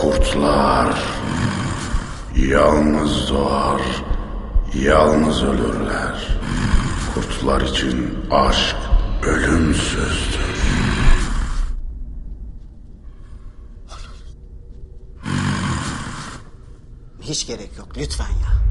Kurtlar yalnız doğar, yalnız ölürler. Kurtlar için aşk ölümsüzdür. Hiç gerek yok lütfen ya.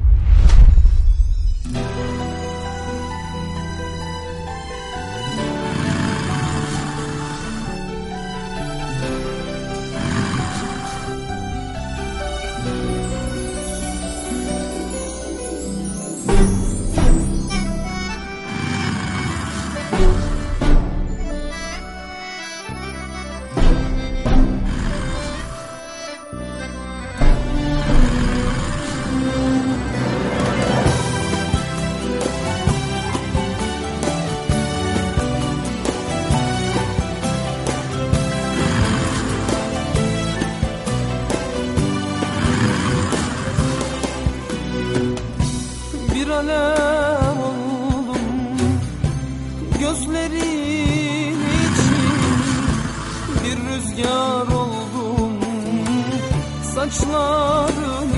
Alem oldum. Gözlerin için Bir rüzgar oldum. Saçların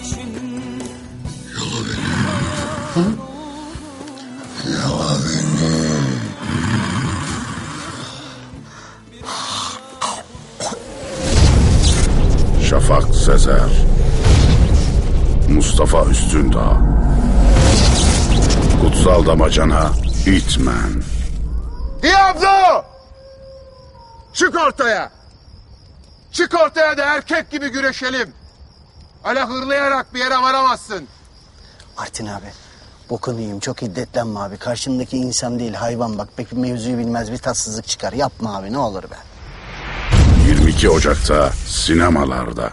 için Şafak Sezer Mustafa Üstündağ Kutsal Damacana İtmen Diablo! Çık ortaya! Çık ortaya da erkek gibi güreşelim. Öyle hırlayarak bir yere varamazsın. Artin abi bokunu yiyeyim çok hiddetlenme abi. Karşındaki insan değil hayvan bak. Peki mevzuyu bilmez bir tatsızlık çıkar. Yapma abi ne olur be. 22 Ocak'ta sinemalarda.